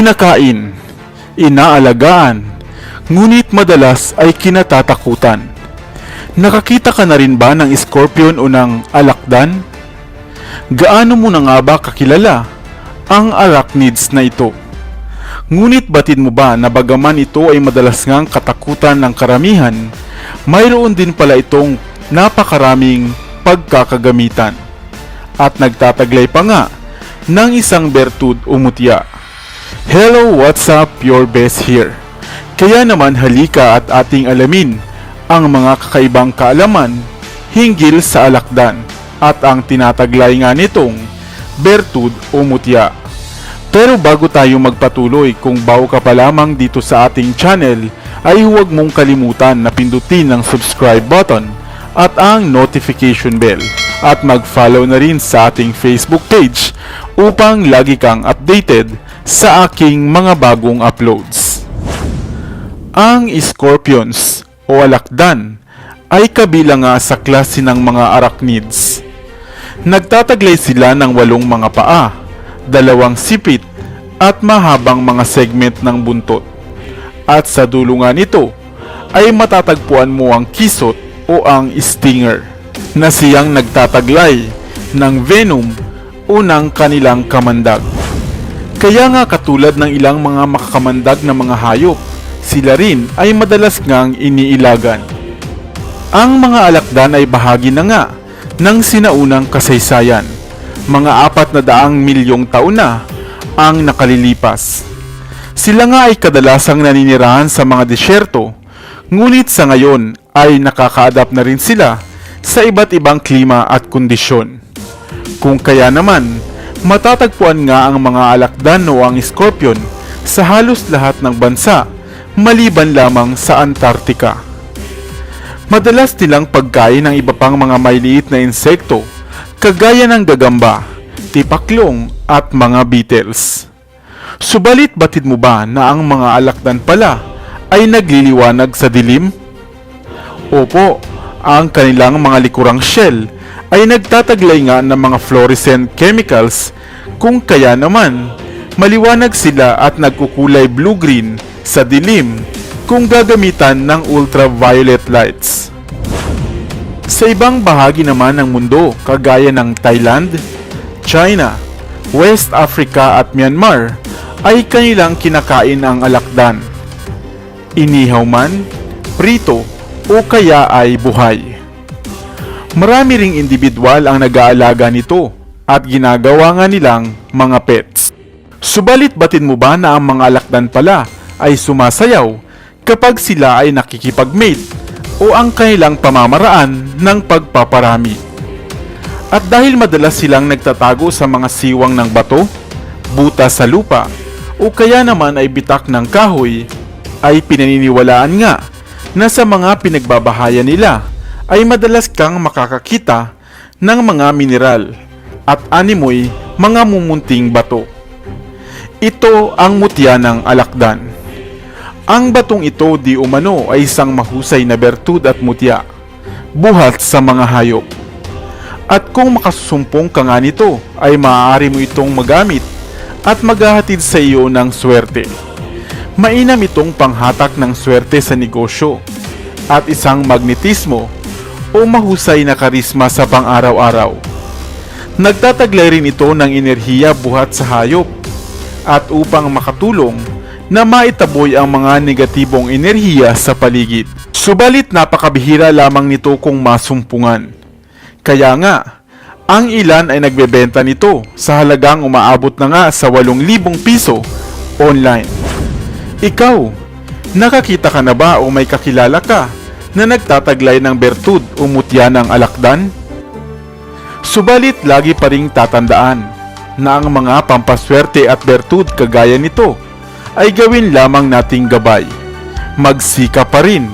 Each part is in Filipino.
kinakain, inaalagaan, ngunit madalas ay kinatatakutan. Nakakita ka na rin ba ng scorpion o ng alakdan? Gaano mo na nga ba kakilala ang arachnids na ito? Ngunit batid mo ba na bagaman ito ay madalas ngang katakutan ng karamihan, mayroon din pala itong napakaraming pagkakagamitan at nagtataglay pa nga ng isang bertud o mutya. Hello, what's up? Your best here. Kaya naman halika at ating alamin ang mga kakaibang kaalaman hinggil sa alakdan at ang tinataglay nga nitong bertud o mutya. Pero bago tayo magpatuloy, kung bago ka pa lamang dito sa ating channel, ay huwag mong kalimutan na pindutin ang subscribe button at ang notification bell at mag-follow na rin sa ating Facebook page upang lagi kang updated sa aking mga bagong uploads. Ang scorpions o alakdan ay kabilang nga sa klase ng mga arachnids. Nagtataglay sila ng walong mga paa, dalawang sipit at mahabang mga segment ng buntot. At sa dulo nga nito ay matatagpuan mo ang kisot o ang stinger na siyang nagtataglay ng venom o ng kanilang kamandag. Kaya nga katulad ng ilang mga makakamandag na mga hayop, sila rin ay madalas ngang iniilagan. Ang mga alakdan ay bahagi na nga ng sinaunang kasaysayan. Mga apat na daang milyong taon na ang nakalilipas. Sila nga ay kadalasang naninirahan sa mga disyerto, ngunit sa ngayon ay nakaka-adapt na rin sila sa iba't ibang klima at kondisyon. Kung kaya naman, matatagpuan nga ang mga alakdan o ang scorpion sa halos lahat ng bansa maliban lamang sa Antarctica. Madalas nilang pagkain ng iba pang mga maliliit na insekto kagaya ng gagamba, tipaklong at mga beetles. Subalit batid mo ba na ang mga alakdan pala ay nagliliwanag sa dilim? Opo, ang kanilang mga likurang shell ay nagtataglay nga ng mga fluorescent chemicals kung kaya naman maliwanag sila at nagkukulay blue-green sa dilim kung gagamitan ng ultraviolet lights. Sa ibang bahagi naman ng mundo kagaya ng Thailand, China, West Africa at Myanmar ay kanilang kinakain ang alakdan. Inihaw man, prito o kaya ay buhay. Marami ring individual ang nag-aalaga nito at ginagawa nga nilang mga pets. Subalit batid mo ba na ang mga alakdan pala ay sumasayaw kapag sila ay nakikipag-mate o ang kanilang pamamaraan ng pagpaparami? At dahil madalas silang nagtatago sa mga siwang ng bato, buta sa lupa, o kaya naman ay bitak ng kahoy, ay pinaniniwalaan nga na sa mga pinagbabahayan nila ay madalas kang makakakita ng mga mineral at animoy mga mumunting bato. Ito ang mutya ng alakdan. Ang batong ito di umano ay isang mahusay na bertud at mutya, buhat sa mga hayop. At kung makasusumpong ka nga nito, ay maaari mo itong magamit at maghahatid sa iyo ng swerte. Mainam itong panghatak ng swerte sa negosyo at isang magnetismo o mahusay na karisma sa pang-araw-araw. Nagtataglay rin ito ng enerhiya buhat sa hayop at upang makatulong na maitaboy ang mga negatibong enerhiya sa paligid. Subalit napakabihira lamang nito kung masumpungan. Kaya nga, ang ilan ay nagbebenta nito sa halagang umaabot na nga sa 8,000 piso online. Ikaw, nakakita ka na ba o may kakilala ka na nagtataglay ng bertud o mutya ng alakdan? Subalit lagi pa ring tatandaan na ang mga pampaswerte at bertud kagaya nito ay gawin lamang nating gabay. Magsika pa rin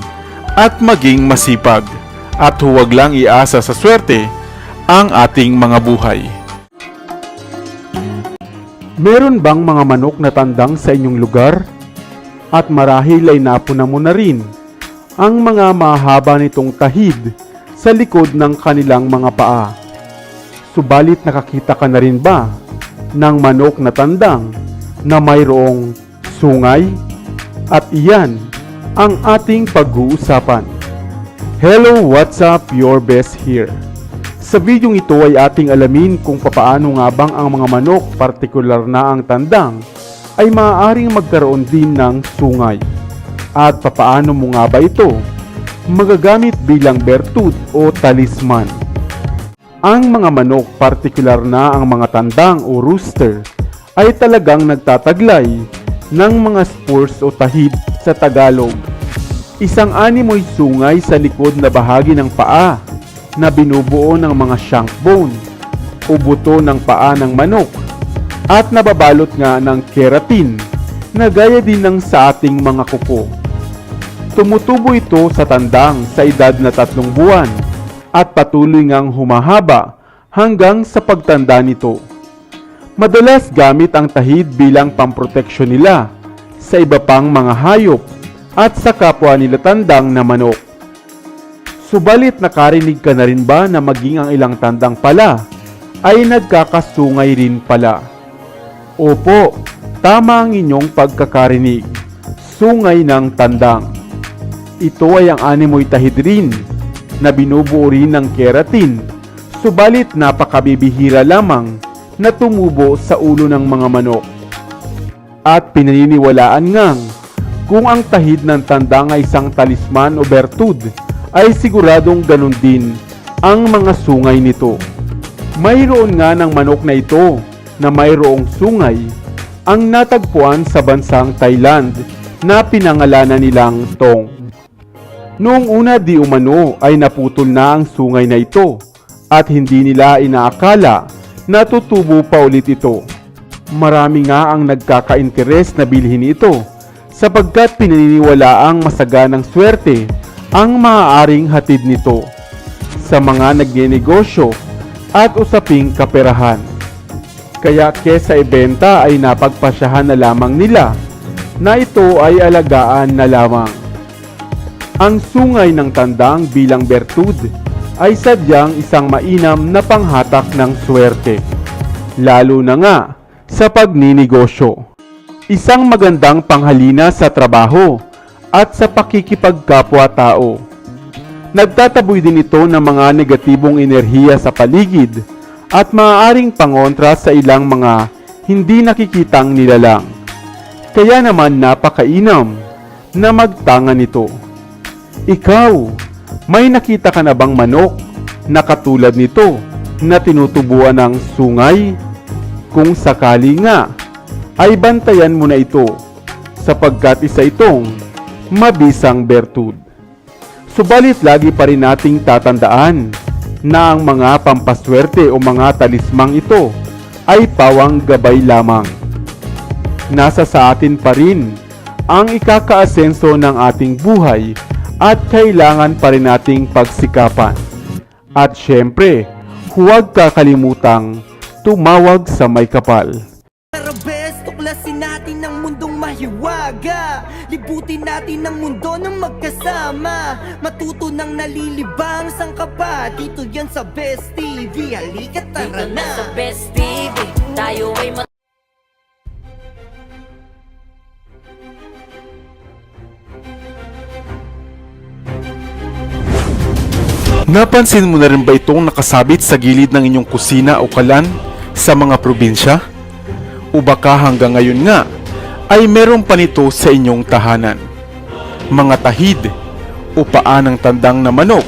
at maging masipag at huwag lang iasa sa swerte ang ating mga buhay. Meron bang mga manok na tandang sa inyong lugar? At marahil ay napuna mo na rin ang mga mahaba nitong tahid sa likod ng kanilang mga paa. Subalit nakakita ka na rin ba ng manok na tandang na mayroong sungay? At iyan ang ating pag-uusapan. Hello, what's up? Your best here. Sa videong ito ay ating alamin kung papaano nga bang ang mga manok, partikular na ang tandang, ay maaaring magkaroon din ng sungay. At papaano mo nga ba ito magagamit bilang bertud o talisman? Ang mga manok, partikular na ang mga tandang o rooster, ay talagang nagtataglay ng mga spores o tahid sa Tagalog. Isang animoy sungay sa likod na bahagi ng paa na binubuo ng mga shank bone o buto ng paa ng manok at nababalot nga ng keratin na gaya din ng sa ating mga kuko. Tumutubo ito sa tandang sa edad na tatlong buwan at patuloy ngang humahaba hanggang sa pagtanda nito. Madalas gamit ang tahid bilang pamproteksyon nila sa iba pang mga hayop at sa kapwa nila tandang na manok. Subalit nakarinig ka na rin ba na maging ang ilang tandang pala ay nagkakasungay rin pala? Opo, tama ang inyong pagkakarinig. Sungay ng tandang. Ito ay ang animoy tahid rin na binubuo rin ng keratin, subalit napakabibihira lamang na tumubo sa ulo ng mga manok. At pinaniniwalaan ngang kung ang tahid ng tandang ay isang talisman o bertud, ay siguradong ganun din ang mga sungay nito. Mayroon nga ng manok na ito na mayroong sungay ang natagpuan sa bansang Thailand na pinangalanan nilang Tong. Noong una di umano ay naputol na ang sungay na ito at hindi nila inaakala na tutubo pa ulit ito. Marami nga ang nagkaka-interes na bilhin ito sapagkat pinaniniwalaang masaganang swerte ang maaaring hatid nito sa mga nagnenegosyo at usaping kaperahan. Kaya kesa ibenta ay napagpasyahan na lamang nila na ito ay alagaan na lamang. Ang sungay ng tandang bilang bertud ay sadyang isang mainam na panghatak ng swerte. Lalo na nga sa pagninegosyo. Isang magandang panghalina sa trabaho at sa pakikipagkapwa-tao. Nagtataboy din ito ng mga negatibong enerhiya sa paligid at maaaring pangontra sa ilang mga hindi nakikitang nilalang. Kaya naman napakainam na magtanga nito. Ikaw, may nakita ka na bang manok na katulad nito na tinutubuan ng sungay? Kung sakali nga, ay bantayan mo na ito sapagkat isa itong mabisang bertud. Subalit lagi pa rin nating tatandaan na ang mga pampaswerte o mga talismang ito ay pawang gabay lamang. Nasa sa atin pa rin ang ikakaasenso ng ating buhay at kailangan pa rin nating pagsikapan. At syempre, huwag kakalimutang tumawag sa may kapal. Tara bes, tuklasin natin ang mundong mahiwaga. Libutin natin ang mundo ng magkasama. Matuto ng nalilibang sang kapa Dito yan sa Best TV Halika tara Dito na sa na Best TV Tayo ay mat- Napansin mo na rin ba itong nakasabit sa gilid ng inyong kusina o kalan sa mga probinsya? O baka hanggang ngayon nga ay meron pa nito sa inyong tahanan? Mga tahid o paa ng tandang na manok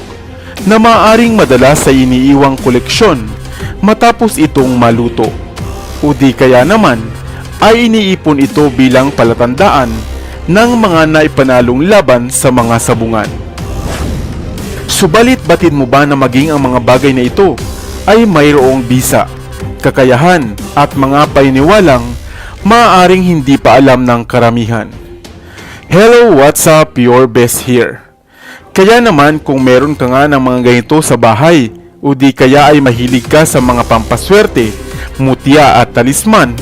na maaring madalas sa iniiwang koleksyon matapos itong maluto. O di kaya naman ay iniipon ito bilang palatandaan ng mga naipanalong laban sa mga sabungan. Subalit batid mo ba na maging ang mga bagay na ito ay mayroong bisa, kakayahan at mga paniniwalang maaaring hindi pa alam ng karamihan. Hello, what's up? Your best here. Kaya naman kung meron ka nga ng mga ganito sa bahay o di kaya ay mahilig ka sa mga pampaswerte, mutya at talisman,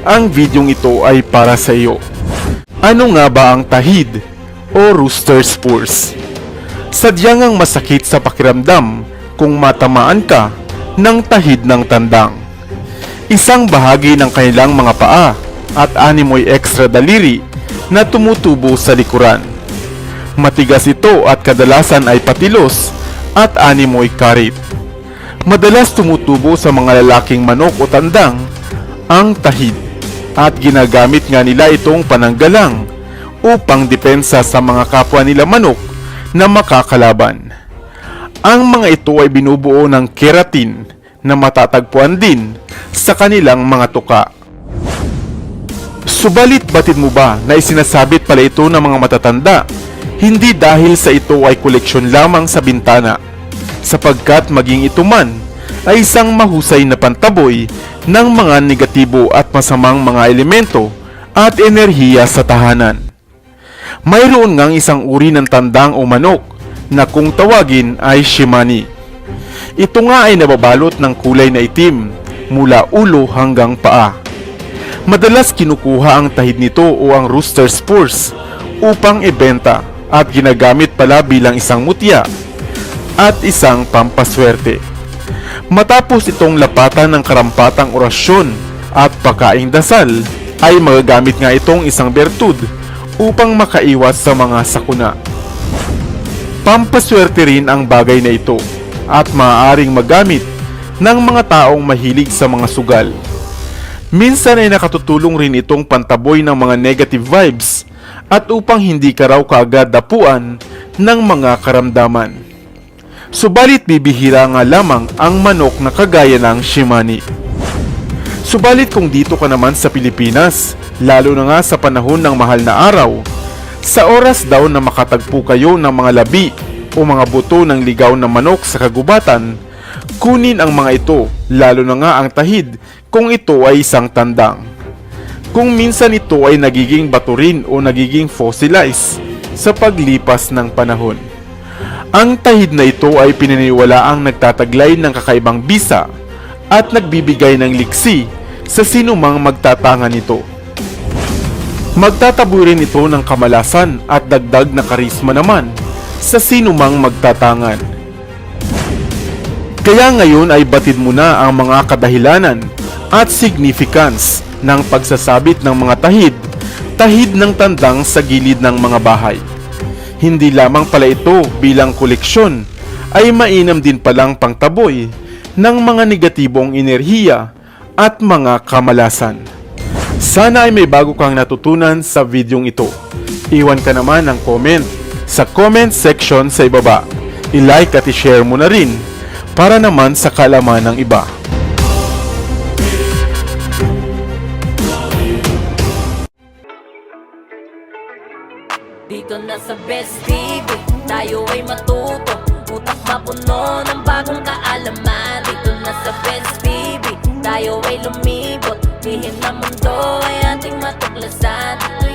ang videong ito ay para sa iyo. Ano nga ba ang tahid o rooster spurs? Sadyang ang masakit sa pakiramdam kung matamaan ka ng tahid ng tandang. Isang bahagi ng kanilang mga paa at animoy extra daliri na tumutubo sa likuran. Matigas ito at kadalasan ay patilos at animoy karit. Madalas tumutubo sa mga lalaking manok o tandang ang tahid at ginagamit nga nila itong pananggalang upang depensa sa mga kapwa nila manok na makakalaban. Ang mga ito ay binubuo ng keratin na matatagpuan din sa kanilang mga tuka. Subalit batid mo ba na isinasabit pala ito ng mga matatanda hindi dahil sa ito ay koleksyon lamang sa bintana sapagkat maging ito man ay isang mahusay na pantaboy ng mga negatibo at masamang mga elemento at enerhiya sa tahanan. Mayroon ngang isang uri ng tandang o manok na kung tawagin ay shimani. Ito nga ay nababalot ng kulay na itim mula ulo hanggang paa. Madalas kinukuha ang tahid nito o ang rooster spurs upang ibenta at ginagamit pala bilang isang mutya at isang pampaswerte. Matapos itong lapatan ng karampatang orasyon at pakaing dasal, ay magagamit nga itong isang bertud upang makaiwas sa mga sakuna. Pampaswerte rin ang bagay na ito at maaaring magamit ng mga taong mahilig sa mga sugal. Minsan ay nakatutulong rin itong pantaboy ng mga negative vibes at upang hindi ka raw kaagad dapuan ng mga karamdaman. Subalit bibihira nga lamang ang manok na kagaya ng Shimani. Subalit kung dito ka naman sa Pilipinas, lalo na nga sa panahon ng mahal na araw, sa oras daw na makatagpo kayo ng mga labi o mga buto ng ligaw na manok sa kagubatan, kunin ang mga ito, lalo na nga ang tahid kung ito ay isang tandang. Kung minsan ito ay nagiging baturin o nagiging fossilized sa paglipas ng panahon. Ang tahid na ito ay pinaniwalaang nagtataglay ng kakaibang bisa at nagbibigay ng liksi sa sinumang magtatanga nito. Magtataboy rin ito ng kamalasan at dagdag na karisma naman sa sinumang magtatangan. Kaya ngayon ay batid mo na ang mga kadahilanan at significance ng pagsasabit ng mga tahid, tahid ng tandang sa gilid ng mga bahay. Hindi lamang pala ito bilang koleksyon, ay mainam din palang pangtaboy ng mga negatibong enerhiya at mga kamalasan. Sana ay may bago kang natutunan sa videong ito. Iwan ka naman ng comment sa comment section sa ibaba. I-like at i-share mo na rin para naman sa kalaman ng iba. Dito na sa Best TV Tayo ay matuto Utak mapuno ng bagong kaalaman sa fence, baby. Tayo ay lumibot. Lihim na mundo ay ating matuklasan.